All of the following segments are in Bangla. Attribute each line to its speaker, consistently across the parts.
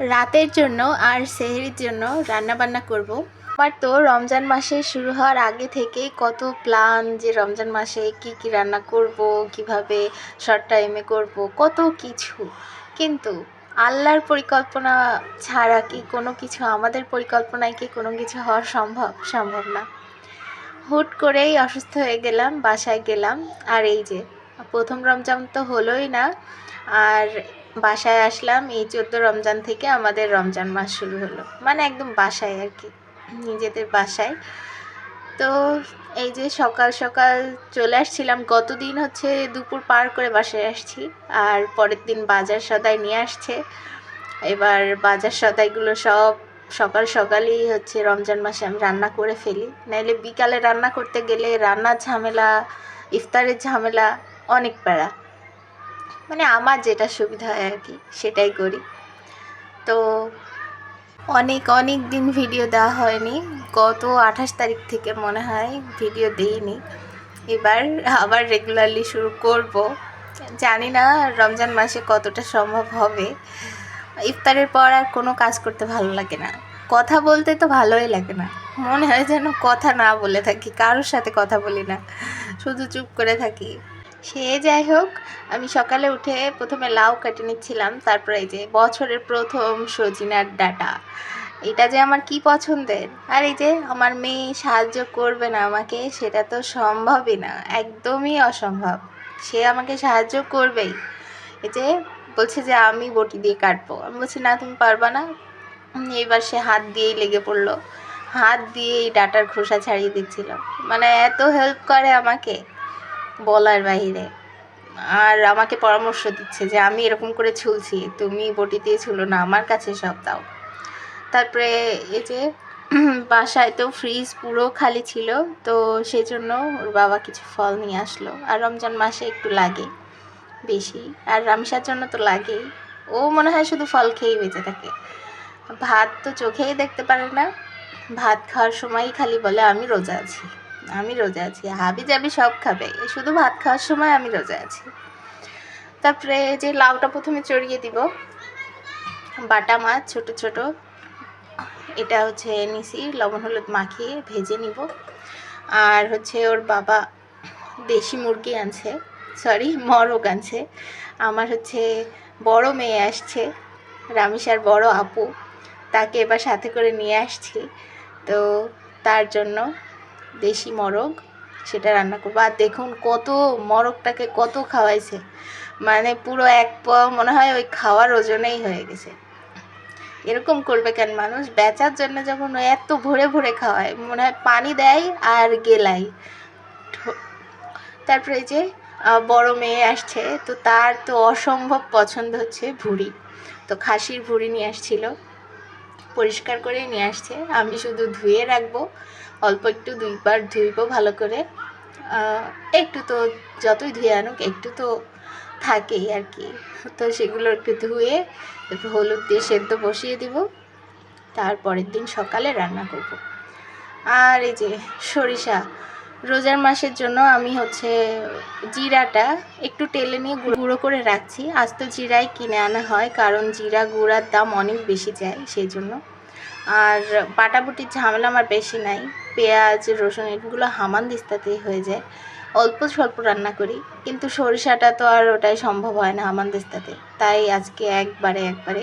Speaker 1: রাতের জন্য আর সেহরির জন্য রান্না বান্না করব। আমার তো রমজান মাসে শুরু হওয়ার আগে থেকেই কত প্ল্যান যে রমজান মাসে কি কি রান্না করব, কীভাবে শর্ট টাইমে করব, কত কিছু। কিন্তু আল্লাহর পরিকল্পনা ছাড়া কি কোনো কিছু, আমাদের পরিকল্পনায় কি কোনো কিছু হওয়া সম্ভব? সম্ভব না। হুট করেই অসুস্থ হয়ে গেলাম, বাসায় গেলাম। আর এই যে, প্রথম রমজান তো হলোই না। আর বাসায় আসলাম, এই চোদ্দ রমজান থেকে আমাদের রমজান মাস শুরু হলো। মানে একদম বাসায় আর কি, নিজেদের বাসায়। তো এই যে সকাল সকাল চলে আসছিলাম, গতদিন হচ্ছে দুপুর পার করে বাসায় আসছি, আর পরের দিন বাজার সদাই নিয়ে আসছে। এবার বাজার সদাইগুলো সব সকাল সকালই হচ্ছে রমজান মাসে আমি রান্না করে ফেলি। নাইলে বিকালে রান্না করতে গেলে রান্নার ঝামেলা, ইফতারের ঝামেলা, অনেক প্যারা। মানে আমার যেটা সুবিধা হয় আর কি, সেটাই করি। তো অনেক অনেক দিন ভিডিও দেওয়া হয়নি। গত আঠাশ তারিখ থেকে মনে হয় ভিডিও দিইনি। এবার আবার রেগুলারলি শুরু করব। জানি না রমজান মাসে কতটা সম্ভব হবে। ইফতারের পর আর কোনো কাজ করতে ভালো লাগে না। কথা বলতে তো ভালোই লাগে না। মনে হয় যেন কথা না বলে থাকি, কারোর সাথে কথা বলি না। শুধু চুপ করে থাকি। সে যাই হোক, আমি সকালে উঠে প্রথমে লাউ কেটে নিচ্ছিলাম, তারপরে এই যে বছরের প্রথম সজিনার ডাটা। এটা যে আমার কি পছন্দের? আর এই যে আমার মেয়ে সাহায্য করবে না আমাকে, সেটা তো সম্ভবই না, একদমই অসম্ভব। সে আমাকে সাহায্য করবেই। এই যে বলছে যে আমি বটি দিয়ে কাটবো। আমি বলছি, না, তুমি পারবা না। এবার সে হাত দিয়েই লেগে পড়ল। হাত দিয়ে এই ডাটার খোসা ছাড়িয়ে দিচ্ছিল। মানে এত হেল্প করে আমাকে। বলার বাহিরে। আর আমাকে পরামর্শ দিচ্ছে যে আমি এরকম করে ছুলছি তুমি বটি দিয়ে ছুলো না, আমার কাছে সব দাও। তারপরে এই যে বাসায় তো ফ্রিজ পুরো খালি ছিল, তো সেই জন্য ওর বাবা কিছু ফল নিয়ে আসলো। আর রমজান মাসে একটু লাগে, বেশি। আর রামসার জন্য তো লাগেই। ও মনে হয় শুধু ফল খেয়েই বেঁচে থাকে। ভাত তো চোখেই দেখতে পারে না। ভাত খাওয়ার সময়ই খালি বলে, আমি রোজা আছি। আমি রোজা আছি, হাবি যাবি সব খাবে। শুধু ভাত খাওয়ার সময় আমি রোজা আছি। তারপরে যে লাউটা প্রথমে চড়িয়ে দিব। বাটা মাছ, ছোট ছোট। এটা হচ্ছে নিছি লবণ হলুদ মাখিয়ে ভেজে নিব। আর হচ্ছে ওর বাবা দেশি মুরগি আনছে। সরি, মরগ আনছে। আমার হচ্ছে বড় মেয়ে আসছে, রামিসার বড় আপু। তাকে এবার সাথে করে নিয়ে আসছি। তো তার জন্য দেশি মরগ, সেটা রান্না করব। আর দেখুন কত মরগটাকে কত খাওয়াইছে। মানে পুরো এক পোয়া মনে হয় ওই খাওয়ার ওজনেই হয়ে গেছে। এরকম করবে কেন মানুষ? বেচার জন্য যখন এত ভরে ভরে খাওয়ায়, মনে হয় পানি দেয় আর গেলাই তারপরে যে বড় মেয়ে আসছে, তো তার তো অসম্ভব পছন্দ হচ্ছে ভুড়ি। তো খাসির ভুড়ি নিয়ে আসছিল। পরিষ্কার করে নিয়ে আসছে। আমি শুধু ধুয়ে রাখব। অল্প একটু দুইবার ধুইবো ভালো করে। একটু তো যতই ধুয়ে আনুক, একটু তো থাকেই আর কি। তো সেগুলো একটু ধুয়ে একটু হলুদ দিয়ে সেদ্ধ বসিয়ে দিব। তারপরের দিন সকালে রান্না করব। আর এই যে সরিষা, রোজার মাসের জন্য আমি হচ্ছে জিরাটা একটু টেলে নিয়ে গুঁড়ো গুঁড়ো করে রাখছি। আজ তো জিরাই কিনে আনা হয়, কারণ জিরা গুঁড়ার দাম অনেক বেশি যায়, সেই জন্য। আর বাটাবুটির ঝামেলা আমার বেশি নাই। পেঁয়াজ, রসুন এগুলো হামান দিস্তাতেই হয়ে যায়। অল্প স্বল্প রান্না করি, কিন্তু সরিষাটা তো আর ওটাই সম্ভব হয় না হামান দিস্তাতে। তাই আজকে একবারে একবারে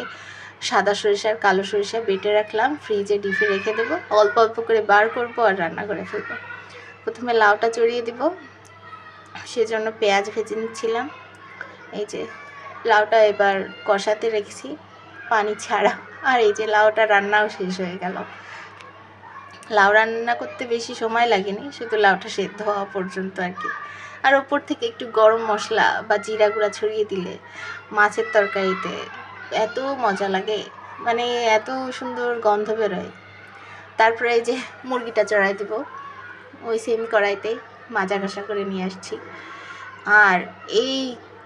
Speaker 1: সাদা সরিষার কালো সরিষা বেটে রাখলাম, ফ্রিজে ডিপে রেখে দেবো, অল্প অল্প করে বার করব আর রান্না করে ফেলব। প্রথমে লাউটা চড়িয়ে দিব, সেজন্য পেঁয়াজ ভেজে নিচ্ছিলাম। এই যে, লাউটা এবার কষাতে রেখেছি। পানি ছাড়া। আর এই যে লাউটা রান্নাও শেষ হয়ে গেল। লাউ রান্না করতে বেশি সময় লাগেনি, শুধু লাউটা সেদ্ধ হওয়া পর্যন্ত আর কি। আর ওপর থেকে একটু গরম মশলা বা জিরা গুঁড়া ছড়িয়ে দিলে মাছের তরকারিতে এত মজা লাগে মানে এত সুন্দর গন্ধ বেরোয়। তারপরে এই যে মুরগিটা চড়াই দিব, ওই সেম কড়াইতে মাজা ঘষা করে নিয়ে আসছি। আর এই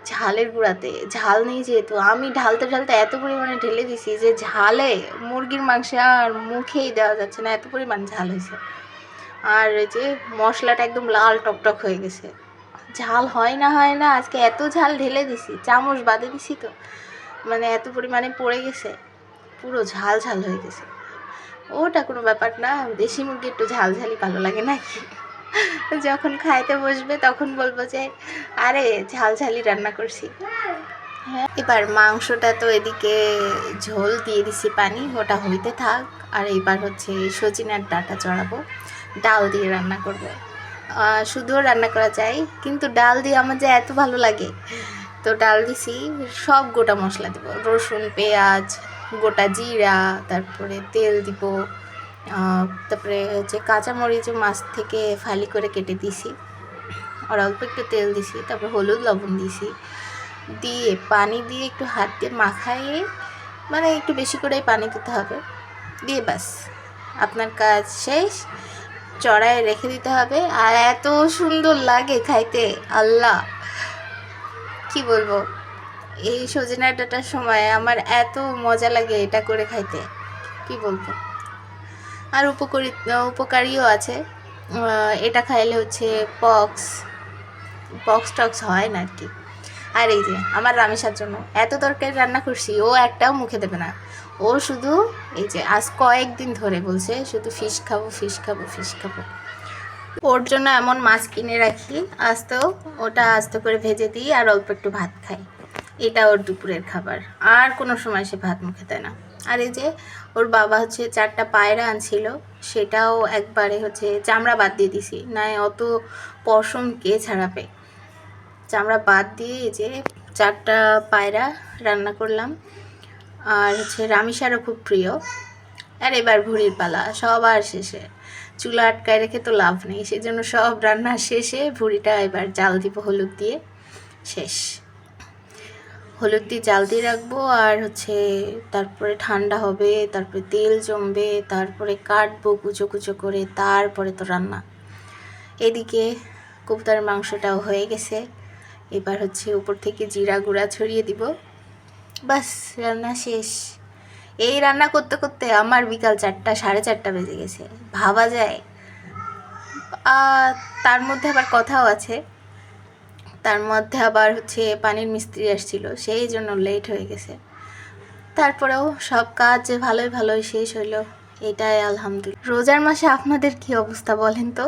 Speaker 1: ঝালের গুঁড়াতে, ঝাল নেই যেহেতু। আমি ঢালতে ঢালতে এত পরিমাণে ঢেলে দিছি যে ঝালে মুরগির মাংসে আর মুখেই দেওয়া যাচ্ছে না, এত পরিমাণ ঝাল হয়েছে। আর এই যে মশলাটা একদম লাল টকটক হয়ে গেছে। ঝাল হয় না হয় না, আজকে এত ঝাল ঢেলে দিছি, চামচ বাদে দিছি তো মানে এত পরিমাণে পড়ে গেছে, পুরো ঝাল ঝাল হয়ে গেছে। ওটা কোনো ব্যাপার না, দেশি মুরগি একটু ঝাল ঝালই ভালো লাগে নাকি? যখন খাইতে বসবে তখন বলব যে, আরে ঝাল ঝালই রান্না করছি। হ্যাঁ এবার মাংসটা তো এদিকে ঝোল দিয়ে দিছি পানি, ওটা হইতে থাক। আর এবার হচ্ছে সজিনার ডাটা চড়াবো, ডাল দিয়ে রান্না করব। শুধুও রান্না করা যায়, কিন্তু ডাল দিয়ে আমার যে এত ভালো লাগে। তো ডাল দিছি, সব গোটা মশলা দেবো। রসুন, পেঁয়াজ, গোটা জিরা, তারপরে তেল দিব। তারপরে হচ্ছে কাঁচামরিচ মাছ থেকে ফালি করে কেটে দিছি। আর অল্প একটু তেল দিছি, তারপর হলুদ লবণ দিছি। দিয়ে পানি দিয়ে একটু হাত দিয়ে মাখাইয়ে মানে একটু বেশি করেই পানি দিতে হবে। দিয়ে ব্যাস, আপনার কাজ শেষ। চড়ায় রেখে দিতে হবে। আর এত সুন্দর লাগে খাইতে, আল্লাহ। কি বলব? এই সজনা ডাটার সময় আমার এত মজা লাগে এটা করে খাইতে। কি বলব? আর উপকারী উপকারীও আছে। এটা খাইলে হচ্ছে পক্স পক্স টক্স হয় না আর কি আর এই যে, আমার রামেশার জন্য এত তরকারি রান্না করছি, ও একটাও মুখে দেবে না। ও শুধু এই যে, আজ কয়েকদিন ধরে বলছে, শুধু ফিশ খাব ফিশ খাব ফিশ খাব। ওর জন্য এমন মাছ কিনে রাখি আস্ত ওটা আস্ত করে ভেজে দিই আর অল্প একটু ভাত খাই। এটা ওর দুপুরের খাবার, আর কোনো সময় সে ভাত মুখে দেয় না। আর এই যে ওর বাবা হচ্ছে চারটা পায়রা আনছিল, সেটাও একবারে হচ্ছে চামড়া বাদ দিয়ে দিছি। না অত পশম কে ছাড়াবে? চামড়া বাদ দিয়ে এই যে চারটা পায়রা রান্না করলাম। আর হচ্ছে রামিসারও খুব প্রিয়। আর এবার ভুড়ির পালা সবার শেষে। চুলা আটকায় রেখে তো লাভ নেই সেই জন্য সব রান্না শেষে ভুড়িটা এবার জাল দিব হলুদ দিয়ে। শেষ। হলুদ দিয়ে জাল দিয়ে রাখব আর হচ্ছে তারপরে ঠান্ডা হবে, তারপরে তেল জমবে, তারপরে কাটবো কুচো কুচো করে, তারপরে তো রান্না। এদিকে কবুতরের মাংসটাও হয়ে গেছে। এবার হচ্ছে উপর থেকে জিরা গুঁড়া ছড়িয়ে দিব। বাস, রান্না শেষ। এই রান্না করতে করতে আমার বিকাল চারটা, সাড়ে চারটা বেজে গেছে। ভাবা যায়। তার মধ্যে আবার কথাও আছে। তার মধ্যে আবার হচ্ছে পানির মিস্ত্রি আসছিল, সেই জন্য লেট হয়ে গেছে। তারপরেও সব কাজ ভালোই ভালোই শেষ হইল, এটাই আলহামদুলিল্লাহ। রোজার মাসে আপনাদের কি অবস্থা বলেন তো?